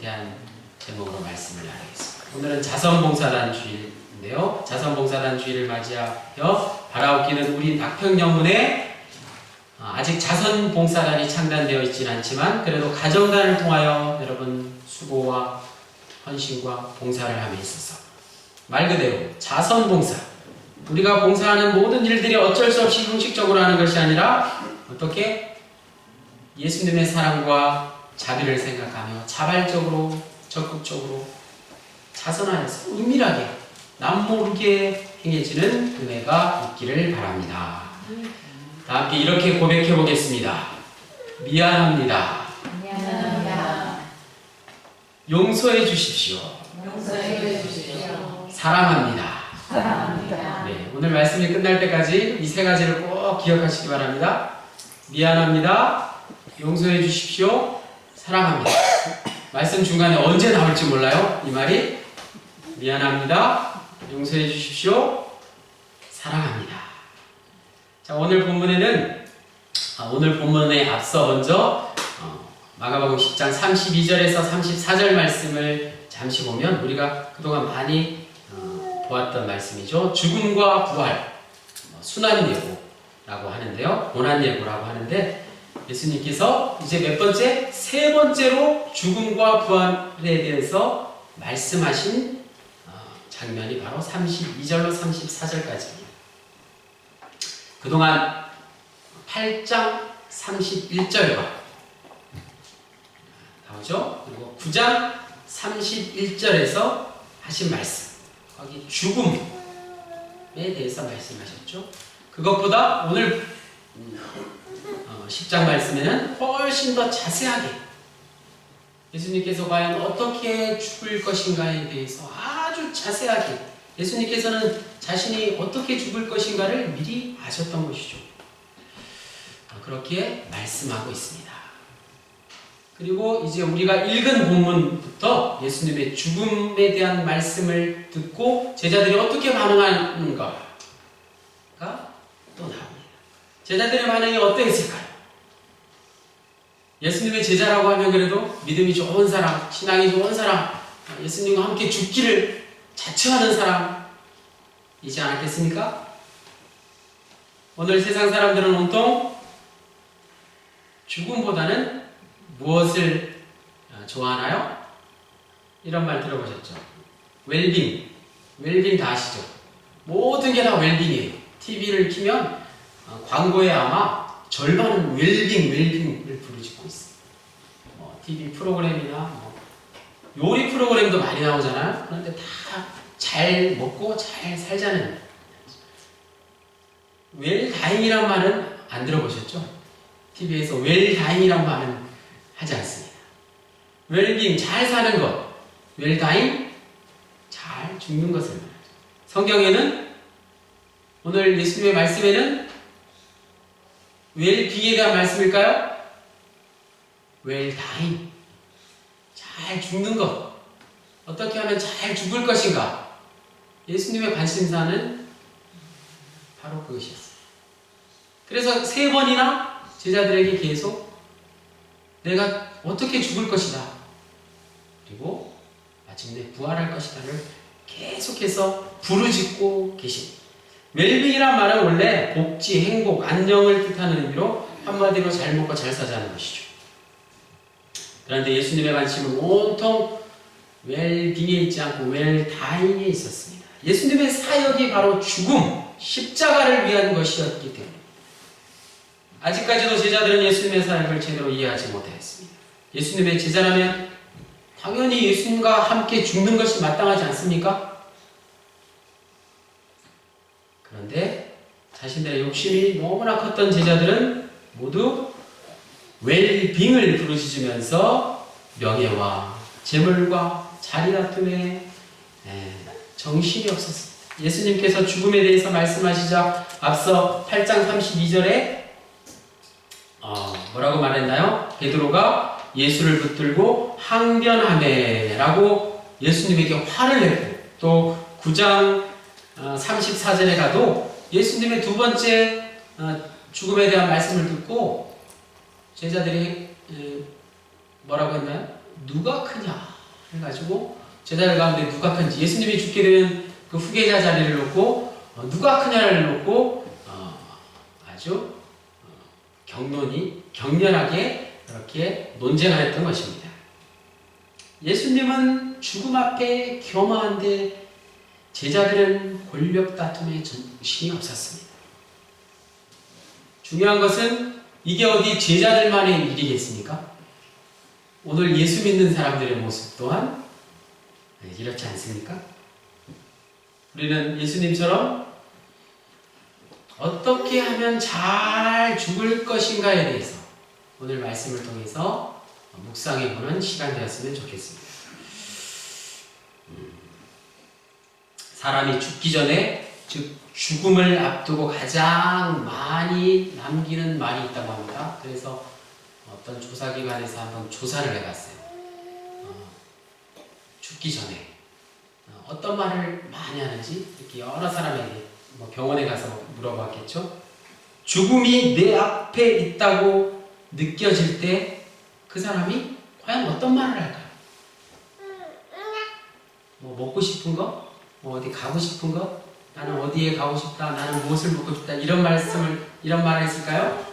대한 제목으로 말씀을 나누겠습니다. 오늘은 자선봉사단 주일인데요. 자선봉사단 주일을 맞이하여 바라옵기는 우리 낙평영문에 어, 아직 자선봉사단이 창단되어 있지는 않지만 그래도 가정단을 통하여 여러분 수고와 헌신과 봉사를 함에 있어서 말 그대로 자선봉사 우리가 봉사하는 모든 일들이 어쩔 수 없이 형식적으로 하는 것이 아니라 어떻게 예수님의 사랑과 자비를 생각하며 자발적으로 적극적으로 자선하여서 은밀하게 남 모르게 행해지는 은혜가 있기를 바랍니다. 다 함께 이렇게 고백해 보겠습니다. 미안합니다. 미안합니다. 용서해 주십시오. 용서해 주십시오. 사랑합니다. 사랑합니다. 네, 오늘 말씀이 끝날 때까지 이 세 가지를 꼭 기억하시기 바랍니다. 미안합니다. 용서해 주십시오. 사랑합니다. 말씀 중간에 언제 나올지 몰라요. 이 말이 미안합니다. 용서해 주십시오. 사랑합니다. 자, 오늘 본문에는 아, 오늘 본문에 앞서 먼저 어, 마가복음 10장 32절에서 34절 말씀을 잠시 보면 우리가 그동안 많이 어, 보았던 말씀이죠. 죽음과 부활, 어, 순환 예고라고 하는데요. 고난 예고라고 하는데 예수님께서 이제 몇 번째? 세 번째로 죽음과 부활에 대해서 말씀하신 어, 장면이 바로 32절로 34절까지입니다. 그동안 8장 31절과 나오죠? 그리고 9장 31절에서 하신 말씀. 거기 죽음에 대해서 말씀하셨죠. 그것보다 오늘 음, 어, 10장 말씀에는 훨씬 더 자세하게 예수님께서 과연 어떻게 죽을 것인가에 대해서 아주 자세하게 예수님께서는 자신이 어떻게 죽을 것인가를 미리 아셨던 것이죠. 어, 그렇게 말씀하고 있습니다. 그리고 이제 우리가 읽은 본문부터 예수님의 죽음에 대한 말씀을 듣고 제자들이 어떻게 반응하는가가 또 나옵니다. 제자들의 반응이 어떠했을까요? 예수님의 제자라고 하면 그래도 믿음이 좋은 사람, 신앙이 좋은 사람, 예수님과 함께 죽기를 자처하는 사람이지 않았겠습니까? 오늘 세상 사람들은 온통 죽음보다는 무엇을 어, 좋아하나요? 이런 말 들어보셨죠? 웰빙. 웰빙 다 아시죠? 모든 게 다 웰빙이에요. TV를 키면 어, 광고에 아마 절반은 웰빙, 웰빙을 부르짖고 있어요. 뭐 TV 프로그램이나 뭐 요리 프로그램도 많이 나오잖아요. 그런데 다 잘 먹고 잘 살자는 웰 다잉이란 말은 안 들어보셨죠? TV에서 웰 다잉이란 말은 하지 않습니다. 웰빙, 잘 사는 것. 웰 다잉, 잘 죽는 것을 말하죠. 성경에는 오늘 예수님의 말씀에는 웰빙에 대한 말씀일까요? 웰 다잉, 잘 죽는 것. 어떻게 하면 잘 죽을 것인가? 예수님의 관심사는 바로 그것이었어요. 그래서 세 번이나 제자들에게 계속 내가 어떻게 죽을 것이다. 그리고 마침내 부활할 것이다를 계속해서 부르짖고 계십니다. 웰빙이란 말은 원래 복지, 행복, 안녕을 뜻하는 의미로 한마디로 잘 먹고 잘 사자는 것이죠. 그런데 예수님의 관심은 온통 웰빙에 있지 않고 웰다잉에 있었습니다. 예수님의 사역이 바로 죽음, 십자가를 위한 것이었기 때문에 아직까지도 제자들은 예수님의 사역을 제대로 이해하지 못했습니다. 예수님의 제자라면 당연히 예수님과 함께 죽는 것이 마땅하지 않습니까? 그런데 자신들의 욕심이 너무나 컸던 제자들은 모두 웰빙을 부르짖으면서 명예와 재물과 자리 다툼에 에, 정신이 없었습니다. 예수님께서 죽음에 대해서 말씀하시자 앞서 8장 32절에 어, 뭐라고 말했나요? 베드로가 예수를 붙들고 항변하네라고 예수님에게 화를 내고 또 9장 34절에 가도 예수님의 두 번째 어, 죽음에 대한 말씀을 듣고 제자들이 에, 뭐라고 했나요? 누가 크냐 해가지고 제자들 가운데 누가 큰지 예수님이 죽게 되면 그 후계자 자리를 놓고 어, 누가 크냐를 놓고 어, 아주 어, 경론이 격렬하게 그렇게 논쟁을 했던 것입니다. 예수님은 죽음 앞에 겸허한데 제자들은 권력 다툼에 정신이 없었습니다. 중요한 것은 이게 어디 제자들만의 일이겠습니까? 오늘 예수 믿는 사람들의 모습 또한 이렇지 않습니까? 우리는 예수님처럼 어떻게 하면 잘 죽을 것인가에 대해서 오늘 말씀을 통해서 묵상해 보는 시간 되었으면 좋겠습니다. 음, 사람이 죽기 전에 즉 죽음을 앞두고 가장 많이 남기는 말이 있다고 합니다. 그래서 어떤 조사기관에서 한번 조사를 해봤어요. 어, 죽기 전에 어, 어떤 말을 많이 하는지 이렇게 여러 사람에게 뭐 병원에 가서 물어봤겠죠. 죽음이 내 앞에 있다고 느껴질 때 그 사람이 과연 어떤 말을 할까요? 뭐 먹고 싶은 거? 뭐 어디 가고 싶은 거? 나는 어디에 가고 싶다. 나는 무엇을 먹고 싶다. 이런 말씀을 이런 말을 했을까요?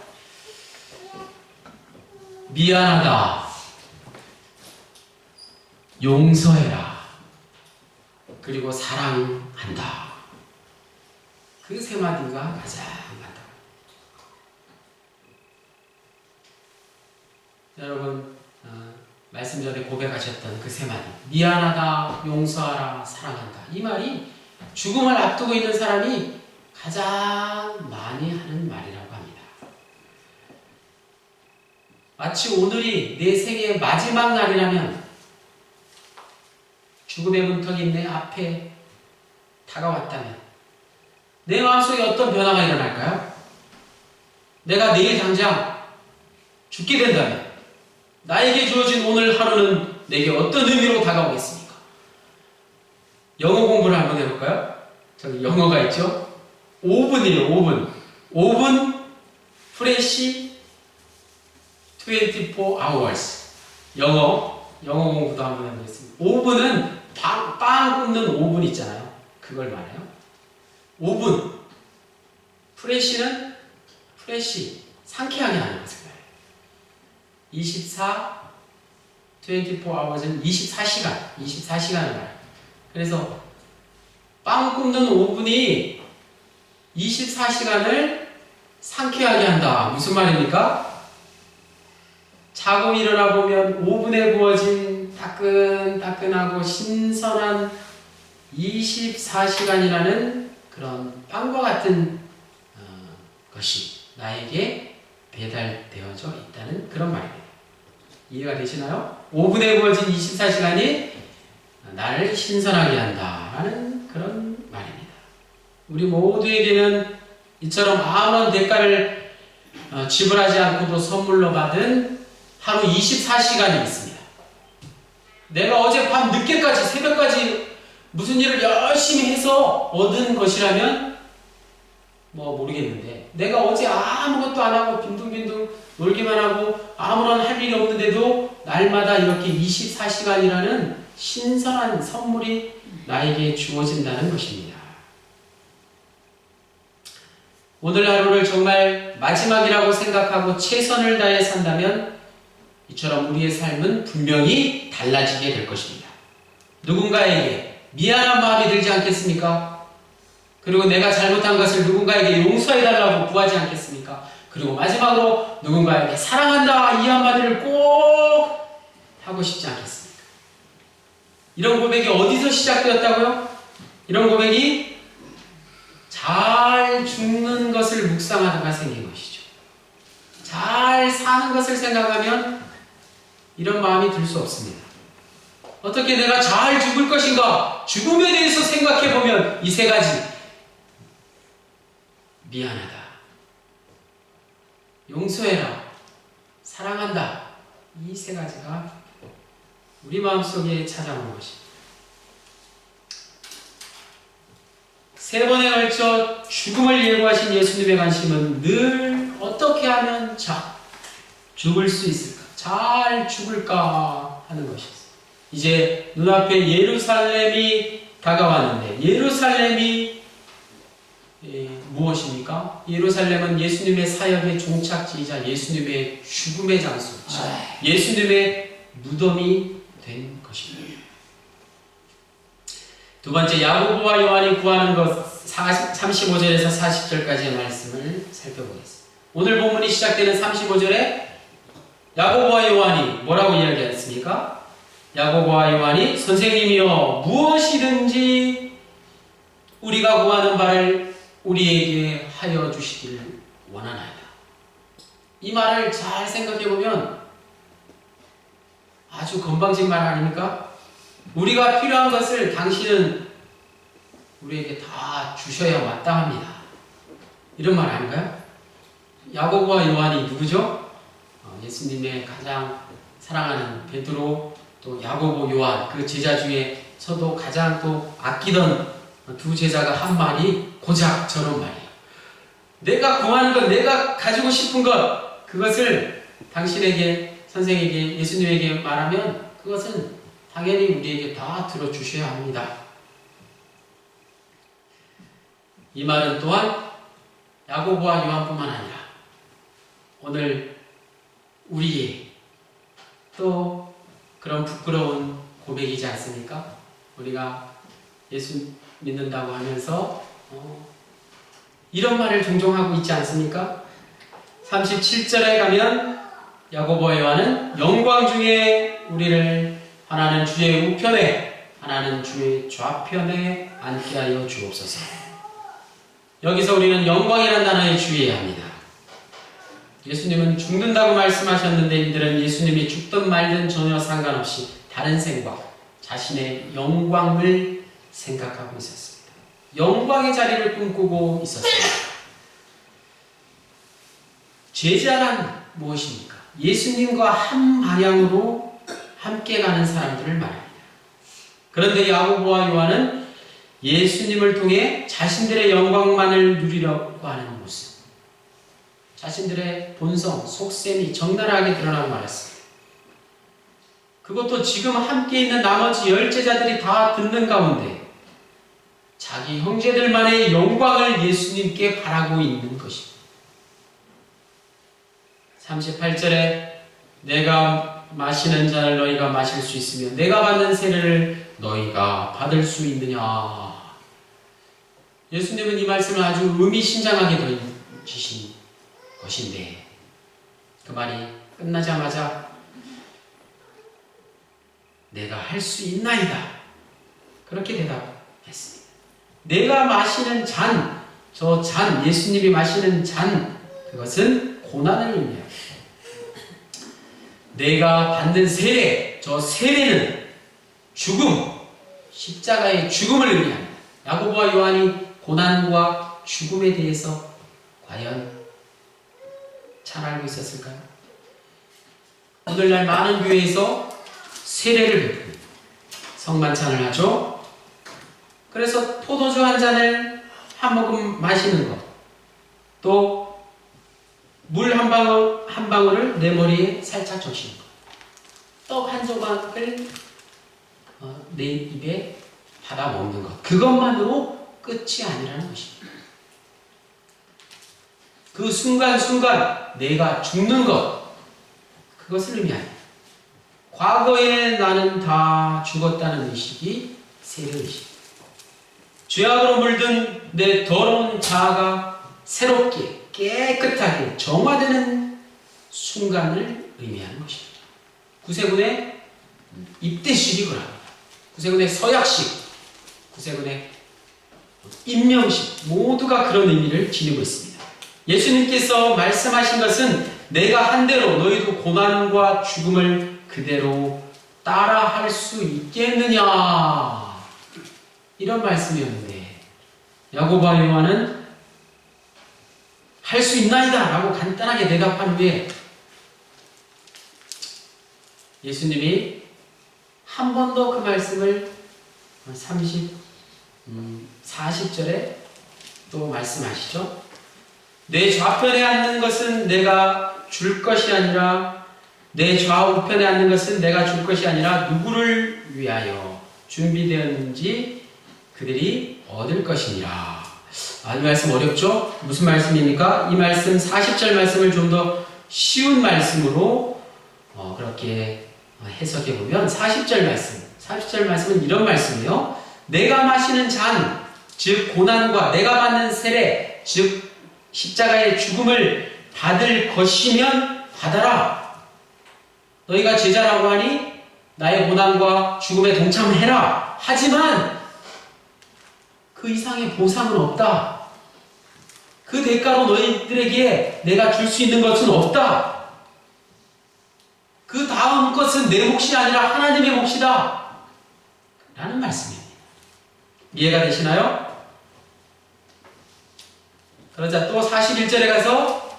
미안하다. 용서해라. 그리고 사랑한다. 그 세 마디가 가장 맞다. 여러분 어, 말씀 전에 고백하셨던 그 세 마디 미안하다, 용서하라, 사랑한다 이 말이 죽음을 앞두고 있는 사람이 가장 많이 하는 말이라고 합니다. 마치 오늘이 내 생의 마지막 날이라면 죽음의 문턱이 내 앞에 다가왔다면 내 마음속에 어떤 변화가 일어날까요? 내가 내일 당장 죽게 된다면 나에게 주어진 오늘 하루는 내게 어떤 의미로 다가오겠습니까? 영어 공부를 한번 해볼까요? 저기 영어가 있죠? 5분이에요, 5분. 5분 프레시 24 hours. 영어, 영어 공부도 한번 해보겠습니다. 5분은 빵, 빵 굽는 5분 있잖아요. 그걸 말해요. 5분. 프레시는 프레시, 상쾌하게 하는 것을 말해요. 24, 24hours는 24시간, 24시간을 말해요. 그래서 빵 굽는 5분이 24시간을 상쾌하게 한다. 무슨 말입니까? 자고 일어나 보면 5분에 구워진 따끈따끈하고 신선한 24시간이라는 그런 빵과 같은 어, 것이 나에게 배달되어져 있다는 그런 말입니다. 이해가 되시나요? 5분에 구워진 24시간이 나를 신선하게 한다라는 그런 말입니다. 우리 모두에게는 이처럼 아무런 대가를 어, 지불하지 않고도 선물로 받은 하루 24시간이 있습니다. 내가 어제 밤 늦게까지 새벽까지 무슨 일을 열심히 해서 얻은 것이라면 뭐 모르겠는데 내가 어제 아무것도 안 하고 빈둥빈둥 놀기만 하고 아무런 할 일이 없는데도 날마다 이렇게 24시간이라는 신선한 선물이 나에게 주어진다는 것입니다. 오늘 하루를 정말 마지막이라고 생각하고 최선을 다해 산다면 이처럼 우리의 삶은 분명히 달라지게 될 것입니다. 누군가에게 미안한 마음이 들지 않겠습니까? 그리고 내가 잘못한 것을 누군가에게 용서해달라고 구하지 않겠습니까? 그리고 마지막으로 누군가에게 사랑한다 이 한마디를 꼭 하고 싶지 않겠습니까? 이런 고백이 어디서 시작되었다고요? 이런 고백이 잘 죽는 것을 묵상하다가 생긴 것이죠. 잘 사는 것을 생각하면 이런 마음이 들 수 없습니다. 어떻게 내가 잘 죽을 것인가? 죽음에 대해서 생각해 보면 이 세 가지 미안하다. 용서해라. 사랑한다. 이 세 가지가 우리 마음속에 찾아오는 것입니다. 세 번에 걸쳐 죽음을 예고하신 예수님의 관심은 늘 어떻게 하면 자, 죽을 수 있을까? 잘 죽을까? 하는 것이었어요. 이제 눈앞에 예루살렘이 다가왔는데 예루살렘이 예, 무엇입니까? 예루살렘은 예수님의 사역의 종착지이자 예수님의 죽음의 장소, 즉 예수님의 무덤이 된 것입니다. 두 번째 야고보와 요한이 구하는 것 40, 35절에서 40절까지의 말씀을 살펴보겠습니다. 오늘 본문이 시작되는 35절에 야고보와 요한이 뭐라고 이야기했습니까? 야고보와 요한이 선생님이여 무엇이든지 우리가 구하는 바를 우리에게 하여 주시길 원하나이다. 이 말을 잘 생각해 보면 아주 건방진 말 아닙니까? 우리가 필요한 것을 당신은 우리에게 다 주셔야 마땅합니다. 이런 말 아닌가요? 야고보와 요한이 누구죠? 어, 예수님의 가장 사랑하는 베드로 또 야고보 요한 그 제자 중에 서도 가장 또 아끼던 두 제자가 한 말이 고작 저런 말이에요. 내가 구하는 것, 내가 가지고 싶은 것 그것을 당신에게 선생에게 예수님에게 말하면 그것은 당연히 우리에게 다 들어주셔야 합니다. 이 말은 또한 야고보와 요한뿐만 아니라 오늘 우리의 또 그런 부끄러운 고백이지 않습니까? 우리가 예수 믿는다고 하면서 어, 이런 말을 종종 하고 있지 않습니까? 37절에 가면 야고보와 요한은 영광 중에 우리를 하나는 주의 우편에 하나는 주의 좌편에 앉게 하여 주옵소서. 여기서 우리는 영광이라는 단어에 주의해야 합니다. 예수님은 죽는다고 말씀하셨는데 이들은 예수님이 죽든 말든 전혀 상관없이 다른 생각, 자신의 영광을 생각하고 있었습니다. 영광의 자리를 꿈꾸고 있었습니다. 제자란 무엇입니까? 예수님과 한 방향으로 함께 가는 사람들을 말합니다. 그런데 야고보와 요한은 예수님을 통해 자신들의 영광만을 누리려고 하는 모습, 자신들의 본성, 속셈이 적나라하게 드러나고 말았습니다. 그것도 지금 함께 있는 나머지 열 제자들이 다 듣는 가운데 자기 형제들만의 영광을 예수님께 바라고 있는 것입니다. 38절에 내가 마시는 잔을 너희가 마실 수 있으며 내가 받는 세례를 너희가 받을 수 있느냐. 예수님은 이 말씀을 아주 의미심장하게 던지신 것인데 그 말이 끝나자마자 내가 할 수 있나이다. 그렇게 대답했습니다. 내가 마시는 잔, 저 잔, 예수님이 마시는 잔, 그것은 고난을 의미합니다. 내가 받는 세례, 저 세례는 죽음, 십자가의 죽음을 의미합니다. 야고보와 요한이 고난과 죽음에 대해서 과연 잘 알고 있었을까요? 오늘날 많은 교회에서 세례를 베풉니다. 성만찬을 하죠. 그래서 포도주 한 잔을 한 모금 마시는 것, 또 물 한 방울 한 방울을 내 머리에 살짝 적시는 것, 떡 한 조각을 어, 내 입에 받아 먹는 것, 그것만으로 끝이 아니라는 것입니다. 그 순간순간 내가 죽는 것, 그것을 의미합니다. 과거에 나는 다 죽었다는 의식이 세례의식. 죄악으로 물든 내 더러운 자아가 새롭게 깨끗하게 정화되는 순간을 의미하는 것입니다. 구세군의 입대식이 그럽니다. 구세군의 서약식, 구세군의 임명식 모두가 그런 의미를 지니고 있습니다. 예수님께서 말씀하신 것은 내가 한 대로 너희도 고난과 죽음을 그대로 따라할 수 있겠느냐 이런 말씀이었는데 야고보와 요한은 할 수 있나이다 라고 간단하게 대답한 후에 예수님이 한 번 더 그 말씀을 30, 음, 40절에 또 말씀하시죠. 내 좌편에 앉는 것은 내가 줄 것이 아니라 내 좌우편에 앉는 것은 내가 줄 것이 아니라 누구를 위하여 준비되었는지 그들이 얻을 것이니라. 아, 이 말씀 어렵죠? 무슨 말씀입니까? 이 말씀 40절 말씀을 좀 더 쉬운 말씀으로 어, 그렇게 해석해 보면 40절 말씀, 40절 말씀은 이런 말씀이에요. 내가 마시는 잔, 즉 고난과 내가 받는 세례, 즉 십자가의 죽음을 받을 것이면 받아라. 너희가 제자라고 하니 나의 고난과 죽음에 동참해라. 하지만 그 이상의 보상은 없다. 그 대가로 너희들에게 내가 줄 수 있는 것은 없다. 그 다음 것은 내 몫이 아니라 하나님의 몫이다. 라는 말씀입니다. 이해가 되시나요? 그러자 또 41절에 가서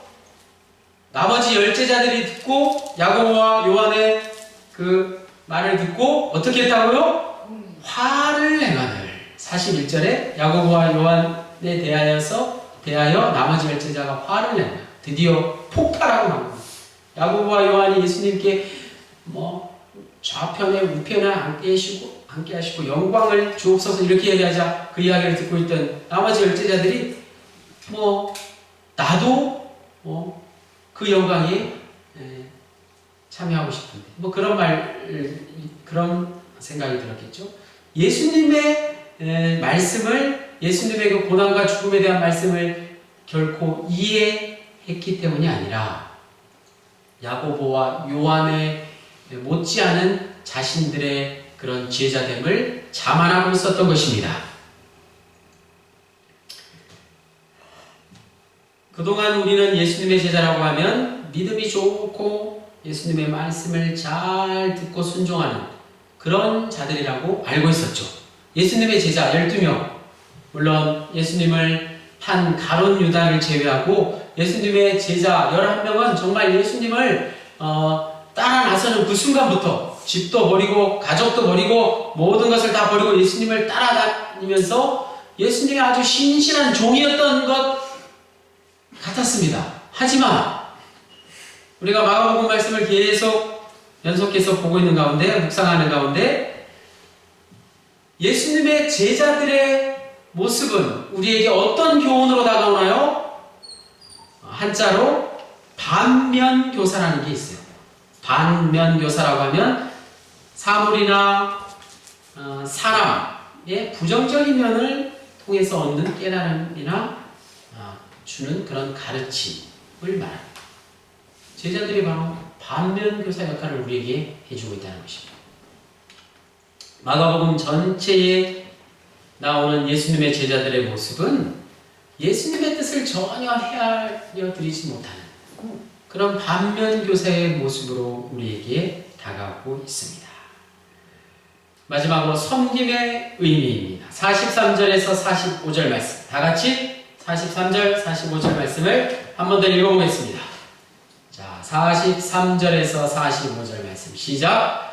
나머지 열제자들이 듣고 야고보와 요한의 그 말을 듣고 어떻게 했다고요? 화를 내가늘 41절에 야고보와 요한에 대하여서 대하여 나머지 열제자가 화를 내가 드디어 폭발하고 납니다. 야고보와 요한이 예수님께 뭐 좌편에 우편에 앉게 하시고 앉게 하시고 영광을 주옵소서 이렇게 얘기하자 그 이야기를 듣고 있던 나머지 열제자들이 뭐 나도 뭐 그 영광에 에, 참여하고 싶은데 뭐 그런 말 그런 생각이 들었겠죠. 예수님의 에, 말씀을 예수님의 그 고난과 죽음에 대한 말씀을 결코 이해했기 때문이 아니라 야고보와 요한의 못지않은 자신들의 그런 제자됨을 자만하고 있었던 것입니다. 그동안 우리는 예수님의 제자라고 하면 믿음이 좋고 예수님의 말씀을 잘 듣고 순종하는 그런 자들이라고 알고 있었죠. 예수님의 제자 12명, 물론 예수님을 한 가론 유다를 제외하고 예수님의 제자 11명은 정말 예수님을 어, 따라 나서는 그 순간부터 집도 버리고 가족도 버리고 모든 것을 다 버리고 예수님을 따라다니면서 예수님의 아주 신실한 종이었던 것 같았습니다. 하지만 우리가 마가복음 말씀을 계속 연속해서 보고 있는 가운데 묵상하는 가운데 예수님의 제자들의 모습은 우리에게 어떤 교훈으로 다가오나요? 한자로 반면교사라는 게 있어요. 반면교사라고 하면 사물이나 어, 사람의 부정적인 면을 통해서 얻는 깨달음이나 어, 주는 그런 가르침을 말합니다. 제자들이 바로 반면교사 역할을 우리에게 해주고 있다는 것입니다. 마가복음 전체에 나오는 예수님의 제자들의 모습은 예수님의 뜻을 전혀 헤아려 드리지 못하는 그런 반면 교사의 모습으로 우리에게 다가오고 있습니다. 마지막으로 섬김의 의미입니다. 43절에서 45절 말씀. 다 같이 43절, 45절 말씀을 한 번 더 읽어보겠습니다. 자, 43절에서 45절 말씀. 시작.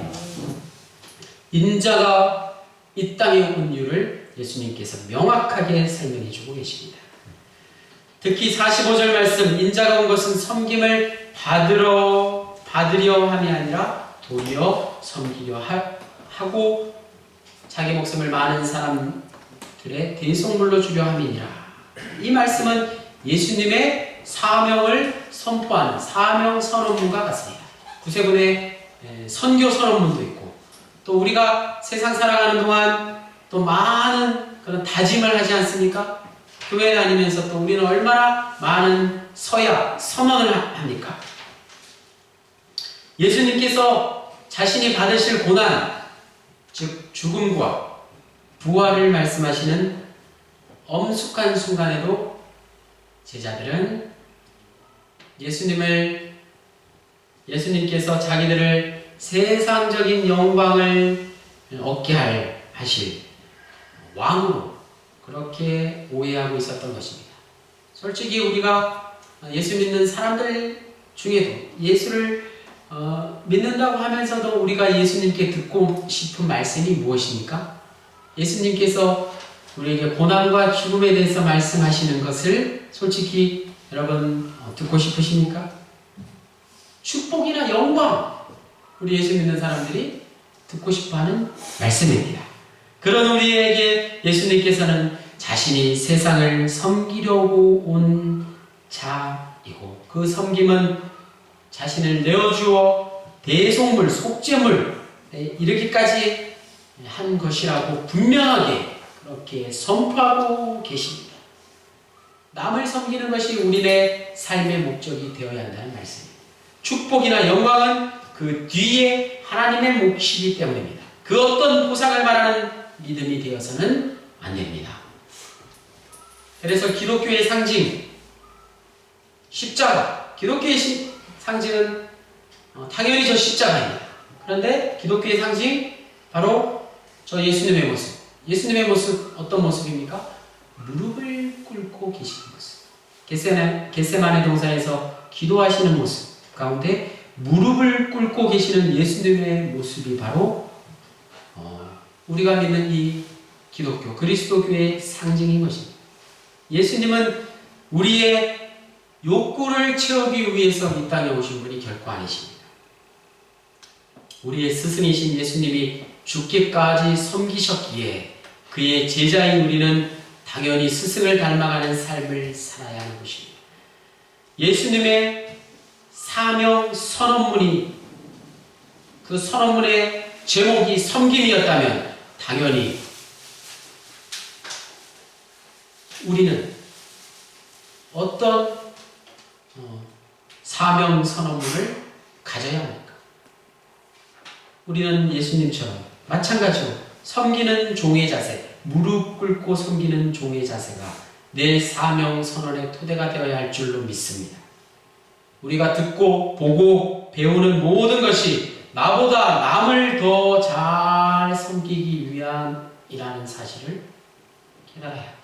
인자가 이 땅에 온 이유를 예수님께서 명확하게 설명해 주고 계십니다. 특히 45절 말씀 인자가 온 것은 섬김을 받으러 받으려 함이 아니라 도리어 섬기려 하, 하고 자기 목숨을 많은 사람들의 대속물로 주려 함이니라. 이 말씀은 예수님의 사명을 선포하는 사명 선언문과 같습니다. 구세군의 선교 선언문도 있고 또 우리가 세상 살아가는 동안 또 많은 그런 다짐을 하지 않습니까? 교회 다니면서 또 우리는 얼마나 많은 서약, 선언을 합니까? 예수님께서 자신이 받으실 고난, 즉 죽음과 부활을 말씀하시는 엄숙한 순간에도 제자들은 예수님을 예수님께서 자기들을 세상적인 영광을 얻게 할, 하실 왕으로 그렇게 오해하고 있었던 것입니다. 솔직히 우리가 예수 믿는 사람들 중에도 예수를 어, 믿는다고 하면서도 우리가 예수님께 듣고 싶은 말씀이 무엇입니까? 예수님께서 우리에게 고난과 죽음에 대해서 말씀하시는 것을 솔직히 여러분 어, 듣고 싶으십니까? 축복이나 영광 우리 예수 믿는 사람들이 듣고 싶어하는 말씀입니다. 그런 우리에게 예수님께서는 자신이 세상을 섬기려고 온 자이고 그 섬김은 자신을 내어주어 대속물, 속죄물 네, 이렇게까지 한 것이라고 분명하게 그렇게 선포하고 계십니다. 남을 섬기는 것이 우리의 삶의 목적이 되어야 한다는 말씀입니다. 축복이나 영광은 그 뒤에 하나님의 몫이기 때문입니다. 그 어떤 보상을 말하는 믿음이 되어서는 안 됩니다. 그래서 기독교의 상징, 십자가, 기독교의 시- 상징은 어, 당연히 저 십자가입니다. 그런데 기독교의 상징, 바로 저 예수님의 모습. 예수님의 모습, 어떤 모습입니까? 무릎을 꿇고 계시는 모습. 겟세마네 동산에서 기도하시는 모습 가운데 무릎을 꿇고 계시는 예수님의 모습이 바로 어, 우리가 믿는 이 기독교, 그리스도교의 상징인 것입니다. 예수님은 우리의 욕구를 채우기 위해서 이 땅에 오신 분이 결코 아니십니다. 우리의 스승이신 예수님이 죽기까지 섬기셨기에 그의 제자인 우리는 당연히 스승을 닮아가는 삶을 살아야 하는 것입니다. 예수님의 사명 선언문이 그 선언문의 제목이 섬김이었다면 당연히 우리는 어떤 어, 사명 선언문을 가져야 합니까? 우리는 예수님처럼 마찬가지로 섬기는 종의 자세, 무릎 꿇고 섬기는 종의 자세가 내 사명 선언의 토대가 되어야 할 줄로 믿습니다. 우리가 듣고 보고 배우는 모든 것이 나보다 남을 더 잘 섬기기 위함이라는 사실을 깨달아야 합니다.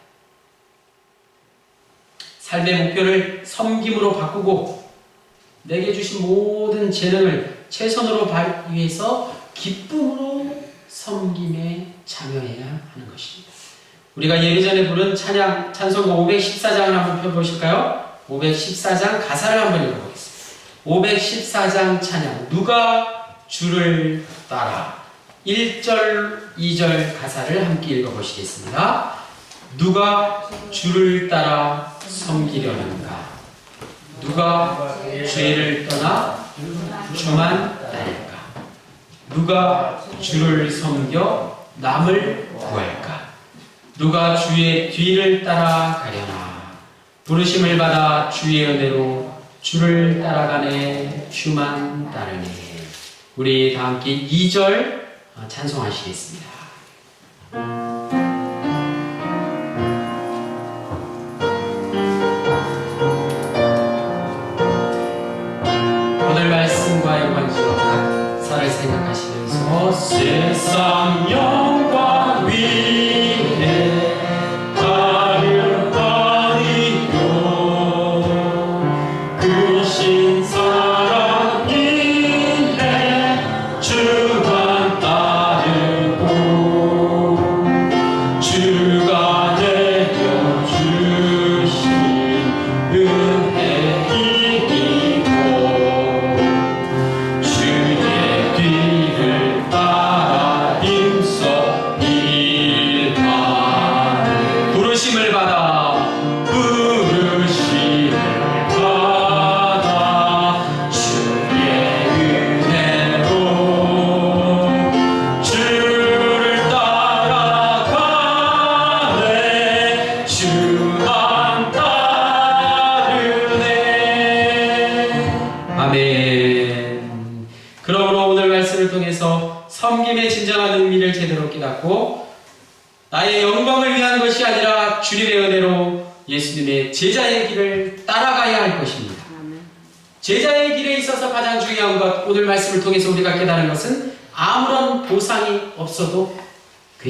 삶의 목표를 섬김으로 바꾸고 내게 주신 모든 재능을 최선으로 발휘해서 기쁨으로 섬김에 참여해야 하는 것입니다. 우리가 예배 전에 부른 찬양 찬송가 514장을 한번 펴보실까요? 514장 가사를 한번 읽어보겠습니다. 514장 찬양 누가 주를 따라 1절 2절 가사를 함께 읽어보시겠습니다. 누가 주를 따라 섬기려는가? 누가 죄를 떠나 주만 따를까? 누가 주를 섬겨 남을 구할까? 누가 주의 뒤를 따라 가려나? 부르심을 받아 주의 은혜로 주를 따라가네 주만 따르네. 우리 다 함께 2절 찬송하시겠습니다. 오늘 말씀과 연관지어 각사를 생각하시면서 세상 영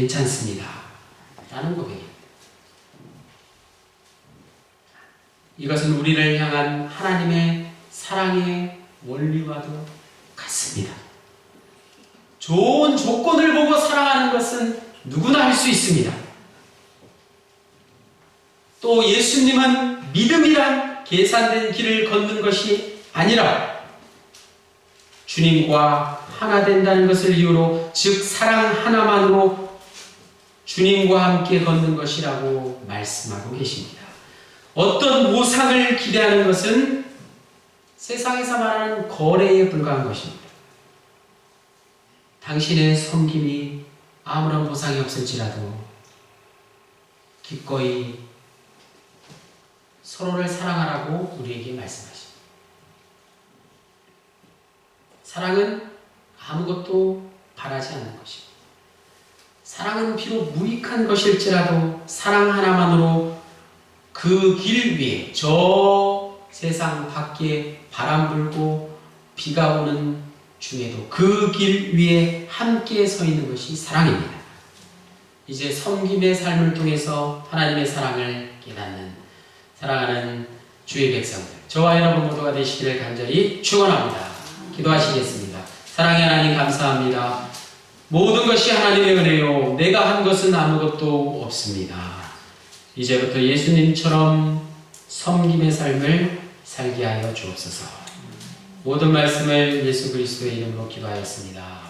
괜찮습니다. 라는 고백입니다. 이것은 우리를 향한 하나님의 사랑의 원리와도 같습니다. 좋은 조건을 보고 사랑하는 것은 누구나 할 수 있습니다. 또 예수님은 믿음이란 계산된 길을 걷는 것이 아니라 주님과 하나 된다는 것을 이유로 즉 사랑 하나만으로 주님과 함께 걷는 것이라고 말씀하고 계십니다. 어떤 보상을 기대하는 것은 세상에서 말하는 거래에 불과한 것입니다. 당신의 섬김이 아무런 보상이 없을지라도 기꺼이 서로를 사랑하라고 우리에게 말씀하십니다. 사랑은 아무것도 바라지 않는 것입니다. 사랑은 비록 무익한 것일지라도 사랑 하나만으로 그 길 위에 저 세상 밖에 바람 불고 비가 오는 중에도 그 길 위에 함께 서 있는 것이 사랑입니다. 이제 섬김의 삶을 통해서 하나님의 사랑을 깨닫는 사랑하는 주의 백성들 저와 여러분 모두가 되시기를 간절히 축원합니다. 기도하시겠습니다. 사랑의 하나님 감사합니다. 모든 것이 하나님의 은혜요. 내가 한 것은 아무것도 없습니다. 이제부터 예수님처럼 섬김의 삶을 살게 하여 주옵소서. 모든 말씀을 예수 그리스도의 이름으로 기도하였습니다.